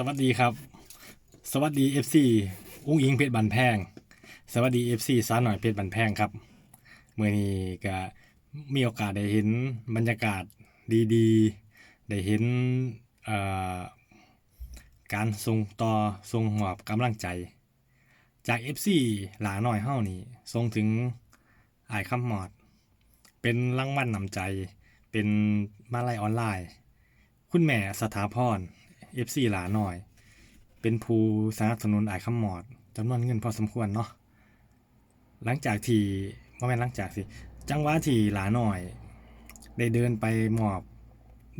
สวัสดีครับ สวัสดี FC อุ้งอิงเพชรบันแพง สวัสดี FC สาวหน่อยเพชรบันแพงครับเมื่อนี้ก็มีโอกาสได้เห็นบรรยากาศดีๆ ได้เห็นการส่งต่อส่งหอบกำลังใจ จาก FC หลาหน่อยเฮานี่ส่งถึงอายคำหมอด เป็นรางวัลนำใจ เป็นมาลัยออนไลน์ คุณแม่สถาพร FC หลาหน่อย เป็นผู้สนับสนุนอายคำหมอดจำนวนเงินพอสมควรเนาะหลังจากที่ว่าแม่นหลังจากสิ จังหวะที่หลาหน่อย ได้เดินไปมอบ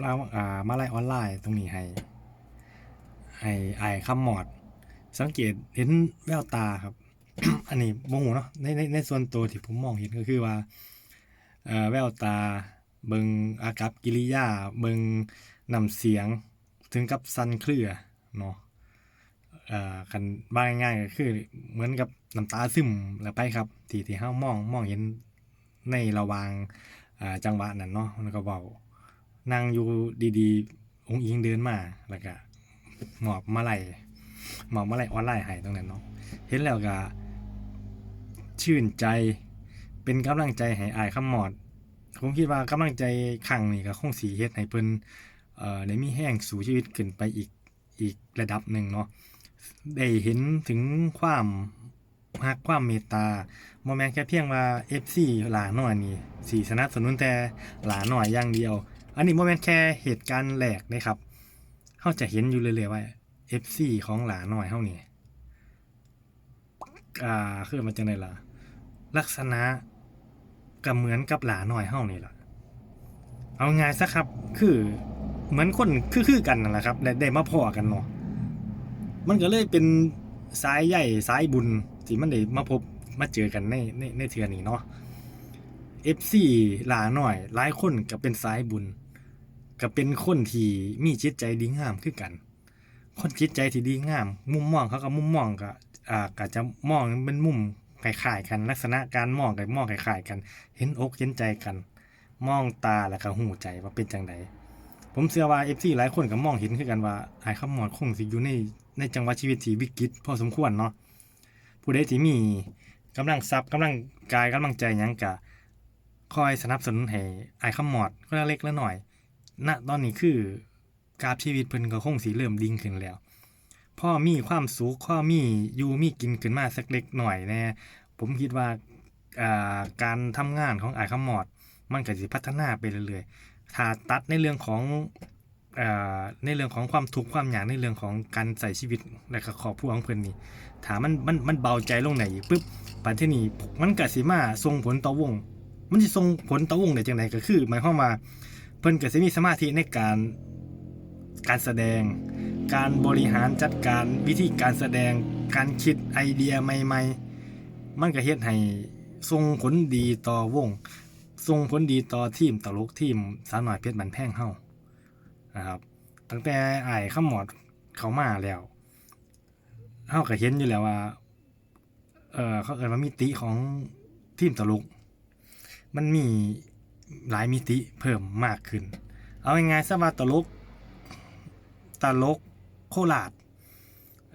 ลาอ่ามาลัยออนไลน์ตรงนี้ให้ให้อายคำหมอด สังเกตเห็นแววตาครับ อันนี้โมโหเนาะในในในส่วนตัวที่ผมมองเห็นก็คือว่าเอ่อแววตาเบิงอากับกิริยา เบิงนำเสียง ถึงกับสั่นเครือเนาะเอ่อกันบ้างง่ายๆก็คือ เหมือนกับน้ำตาซึมแล้วไปครับ ที่ที่เฮามองมองเห็นในระวางอ่าจังหวะนั้นเนาะแล้วก็เว้านั่งอยู่ดีๆ องค์อิงเดินมาแล้วก็หมอบมาไหลหมอบมาไหลออนไลน์ให้ตรงนั้นเนาะเห็นแล้วก็ ชื่นใจเป็นกำลังใจให้อายคำหมอด ผมคิดว่ากำลังใจครั้งนี้ก็คงสีเฮ็ดให้เพิ่น เอ่อได้มีแห้งสู่ชีวิตขึ้นไปอีกอีกระดับหนึ่งเนาะได้เห็นถึงความฮักความเมตตาบ่แม่นแค่เพียงว่า FC หลาน้อยนี่สิสนับสนุนแต่หลาน้อยอย่างเดียว อันนี้บ่แม่นแค่เหตุการณ์แรกนะครับเฮาจะเห็นอยู่เรื่อยๆว่า FC ของหลาน้อยเฮานี่อ่าคือมันจังไดล่ะ ลักษณะก็เหมือนกับหลาหน่อยเฮานี่แหละเอาง่ายซะครับคือ เหมือนคนคือๆกันนั่นแหละครับได้ได้มาพ่อกันเนาะมันก็เลยเป็นสายใหญ่สายบุญที่มันได้มาพบมาเจอกันในในในเทือนี้เนาะ FC หลาหน่อย หลายคนก็เป็นสายบุญ ก็เป็นคนที่มีจิตใจดีงามคือกัน คนจิตใจที่ดีงาม มุมมองเขาก็มุมมองก็อ่าก็จะมองเป็นมุมคล้ายๆกันลักษณะการมองกับมองคล้ายๆกัน เห็นอกเห็นใจกัน มองตาแล้วก็หูใจว่าเป็นจังได ผมเชื่อว่า FC หลายคนก็มองเห็นคือกันว่าไอ้คำมอดคงสิอยู่ในในจังหวะชีวิตที่วิกฤตพอสมควรเนาะผู้ใดที่มีกำลังทรัพย์กำลังกายกำลังใจยังก็คอยสนับสนุนให้ไอ้คำมอดก็เล็กละหน่อย ณ ตอนนี้คือกราฟชีวิตเพิ่นก็คงสิเริ่มดิ่งขึ้นแล้ว พ่อมีความสุขพ่อมีอยู่มีกินขึ้นมาสักเล็กหน่อยแน่ผมคิดว่าการทำงานของไอคำมอด มันก็สิพัฒนาไปเรื่อยๆ ถ้าตัดในเรื่องของในเรื่องของความทุกข์ความอยากในเรื่องของการใส่ชีวิตและก็ครอบครัวของเพิ่นนี่ถามมันมันมันเบาใจลงไหนปุ๊บปัจจุบันมันกสิมาส่งผลต่อวง มันสิส่งผลต่อวงได้จังไดก็คือ หมายความว่าเพิ่นกสิมีสมาธิในการการแสดง การบริหารจัดการวิธีการแสดง การคิดไอเดียใหม่ ๆ มันก็เฮ็ดให้ส่งผลดีต่อวง ส่งผลดีต่อทีมตลกทีมสาวน้อยเพชรบันแพงเฮานะครับ ตั้งแต่อ้ายขมอดเขามาแล้วเฮาก็เห็นอยู่แล้วว่า เออเขาเอ่ยว่ามิติของทีมตลก มันมีหลายมิติเพิ่มมากขึ้น เอาง่ายๆซะว่าตลกตลกโคราช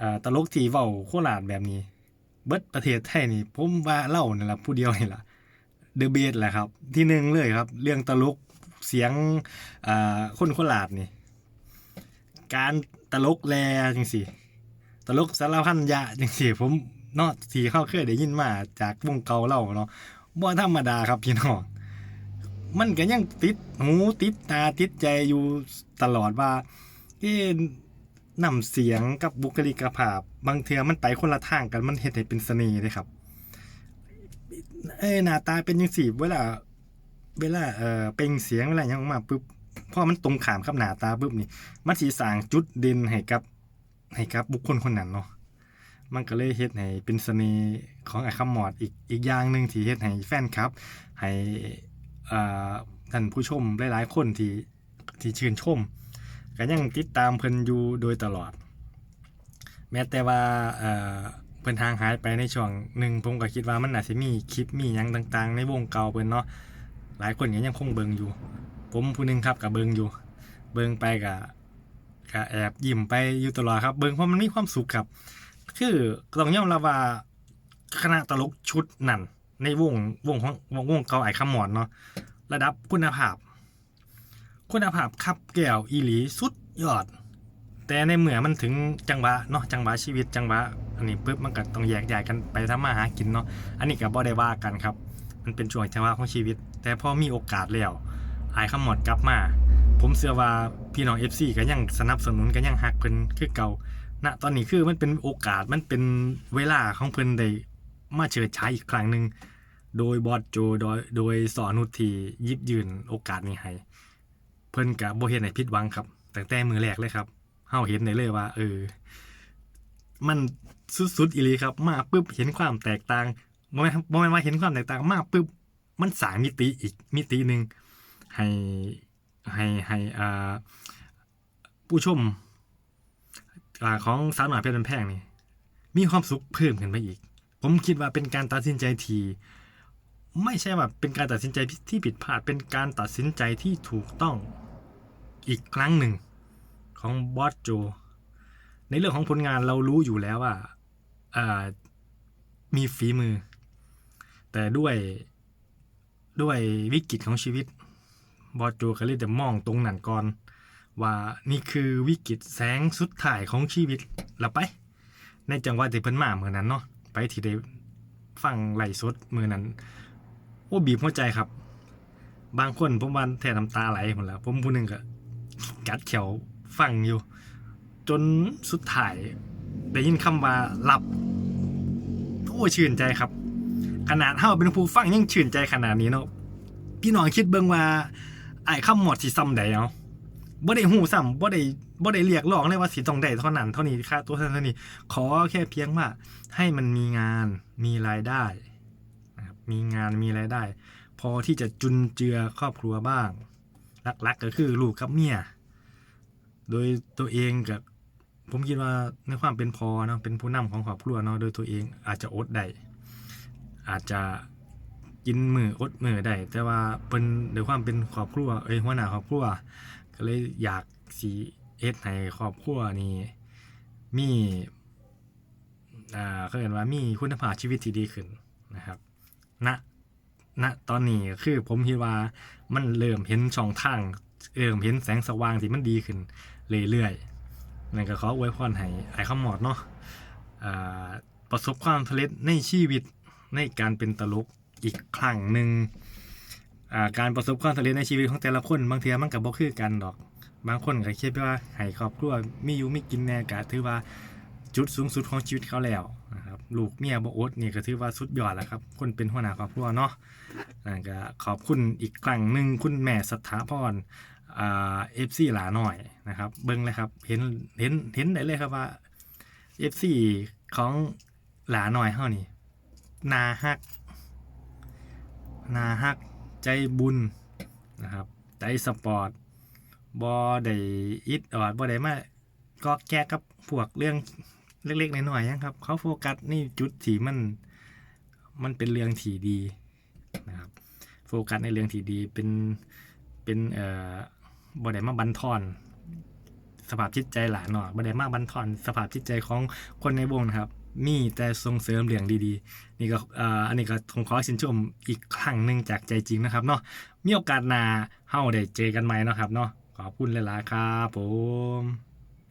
อ่าตลกที่เว้าโคราชแบบนี้ เบิดประเทศไทยนี่ผมว่าเล่านี่ล่ะผู้เดียวนี่ล่ะ เดอะเบสแหละครับ ที่หนึ่งเลยครับ เรื่องตลกเสียงอ่าคนโคราชนี่ การตลกแลจังซี่ตลกสารพันยะจังซี่ ผมเนาะที่เข้าเคยได้ยินมาจากวงเก่าเล่าเนาะบ่ธรรมดาครับพี่น้องมันก็ยังติดหูติดตาติดใจอยู่ตลอดว่าเอ๊นำเสียงกับบุคลิกภาพ บางเทือมันไปคนละทางกันมันเฮ็ดให้เป็นเสน่ห์เลยครับ เอ้หน้าตาเป็นจังซี่เวลา เวลาเอ่อเปล่งเสียงเวลาหยังออกมาปุ๊บพอมันตรงขามกับหน้าตาปุ๊บนี่ มันสิสางจุดเด่นให้กับให้กับบุคคลคนนั้นเนาะมันก็เลยเฮ็ดให้เป็นเสน่ห์ของไอ้คำหมอดอีกอีกอย่างหนึ่งที่เฮ็ดให้แฟนคลับ ให้อ่าท่านผู้ชมหลายๆคนที่ที่ชื่นชมก็ยังติดตามเพิ่นอยู่โดยตลอด แม้แต่ว่า เอ่อเพิ่นทางหายไปในช่วงหนึ่งผมก็คิดว่ามันอาจสิมีคลิปมีหยังต่าง ๆ ในวงเก่าเพิ่นเนาะหลายคนก็ยังคงเบิงอยู่ ผมผู้หนึงครับก็เบิงอยู่ เบิงไปก็ก็ก็แอบยิ้มไปอยู่ตลอดครับ เบิงเพราะมันมีความสุขครับ คือต้องยอมรับว่าคณะตลกชุดนั่นในวงวงของวงวงเก่าไอ้คำหมอนเนาะระดับคุณภาพ คุณภาพครับแก้วอีหลีสุดยอด แต่ในเมื่อมันถึงจังหวะเนาะจังหวะชีวิตจังหวะอันนี้ปุ๊บมันก็ต้องแยกย้ายกันไปทำมาหากินเนาะอันนี้ก็บ่ได้ว่ากันครับ มันเป็นช่วงจังหวะของชีวิต แต่พอมีโอกาสแล้วไอ้คำหมอดกลับมา ผมเชื่อว่าพี่น้อง FC ก็ยังสนับสนุนก็ยังฮักเพิ่นคือเก่าณตอนนี้คือมันเป็นโอกาสมันเป็นเวลาของเพิ่นได้มาเชิดฉายอีกครั้งหนึ่งโดยบอสโจโดยโดยสอนุทียิบยืนโอกาสนี้ให้เพิ่นกับโบเฮ็ดให้ผิดวังครับตั้งแต่มือแรกเลยครับ เฮาเห็นได้เลยว่า เออ มันสุดๆอีลีครับ มาปุ๊บเห็นความแตกต่างบ่แม่นบ่แม่นว่าเห็นความแตกต่างมาปุ๊บมันสางมิติอีกมิติหนึ่งให้ให้ให้อ่าผู้ชมอ่าของสาวหน่อยเพชรบันแพงนี่มีความสุขเพิ่มขึ้นไปอีก ผมคิดว่าเป็นการตัดสินใจที ไม่ใช่ว่าเป็นการตัดสินใจที่ผิดพลาดเป็นการตัดสินใจที่ถูกต้องอีกครั้งหนึ่ง ของบอสโจ ในเรื่องของผลงานเรารู้อยู่แล้วว่าอ่ามีฝีมือ แต่ด้วยด้วยวิกฤตของชีวิต บอสโจก็เลยจะมองตรงหนั้นก่อน ว่านี่คือวิกฤตแสงสุดท้ายของชีวิตละไป ในจังหวะที่เพิ่นมาเมื่อนั้นเนาะไปที่ได้ฟังไหลสดมือนั้นโอ้บีบหัวใจครับ บางคนผมว่าแทน้ำตาไหลหมดแล้ว ผมผู้หนึงก็กัดเขียว ฟังอยู่ จนสุดท้ายได้ยินคำว่าหลับโอ้ชื่นใจครับ ขนาดเฮาเป็นผู้ฟังยังชื่นใจขนาดนี้เนาะพี่น้องคิดเบิ่งว่าไอ้คำหมดสิซ้ำใดเอาะบ่ได้หูซ้ำบ่ได้บ่ได้เรียกร้องเลยว่าสิต้องได้เท่านั้นเท่านี้ค่าตัวเท่านี้ขอแค่เพียงว่าให้มันมีงานมีรายได้นะครับมีงานมีรายได้ พอที่จะจุนเจือครอบครัวบ้างหลักๆก็คือลูกกับเมีย โดยตัวเองกับผมคิดว่าในความเป็นพอเนาะเป็นผู้นำของครอบครัวเนาะโดยตัวเองอาจจะอดได้อาจจะกินมืออดมือได้แต่ว่าเป็นโดยความเป็นครอบครัวเอ้ยหัวหน้าครอบครัวก็เลยอยากสีเอสให้ครอบครัวนี่มีอ่าเขาเรียกว่ามีคุณภาพชีวิตที่ดีขึ้นนะครับณณตอนนี้คือผมคิดว่ามันเริ่มเห็นช่องทางเริ่มเห็นแสงสว่างที่มันดีขึ้น เรื่อยๆนั่นก็ขออวยพรให้ไอ้คำหมอดเนาะประสบความสำเร็จในชีวิตในการเป็นตลกอีกครั้งหนึ่งการประสบความสำเร็จในชีวิตของแต่ละคนบางทีมันก็บ่คือกันดอก บางคนก็คิดว่าให้ครอบครัวมีอยู่มีกินแน่ก็ถือว่าจุดสูงสุดของชีวิตเขาแล้วนะครับลูกเมียบ่อดนี่ก็ถือว่าสุดยอดแล้วครับ คนเป็นหัวหน้าครอบครัวเนาะนั่นก็ขอบคุณอีกครั้งหนึ่งคุณแม่สถาพรเอ่า FC หลาหน่อยนะครับ เบิ่งเลยครับ เห็นเห็นเห็นได้เลยครับว่า FC ของหลาหน่อยเฮานี่นาฮัก นาฮัก ใจบุญนะครับ ใจสปอร์ตบอได้อิดออดบอได้มาก็แก้กับพวกเรื่องเล็กๆน้อยๆยังครับ เขาโฟกัสนี่จุดที่มันมันเป็นเรื่องที่ดีนะครับ โฟกัสในเรื่องที่ดีเป็นเป็นเอ่อ บอได้มาบันทอน สภาพจิตใจหลานเนาะบอได้มาบันทอน สภาพจิตใจของคนในวงนะครับ มีแต่ส่งเสริมเรื่องดีๆ นี่ก็อ่อันนี้ก็ผมขอชื่นชมอีกครั้งหนึ่งจากใจจริงนะครับเนาะมีโอกาสหน้าเฮาได้เจอกันใหม่เนาะครับเนาะขอบคุณหลายๆครับผม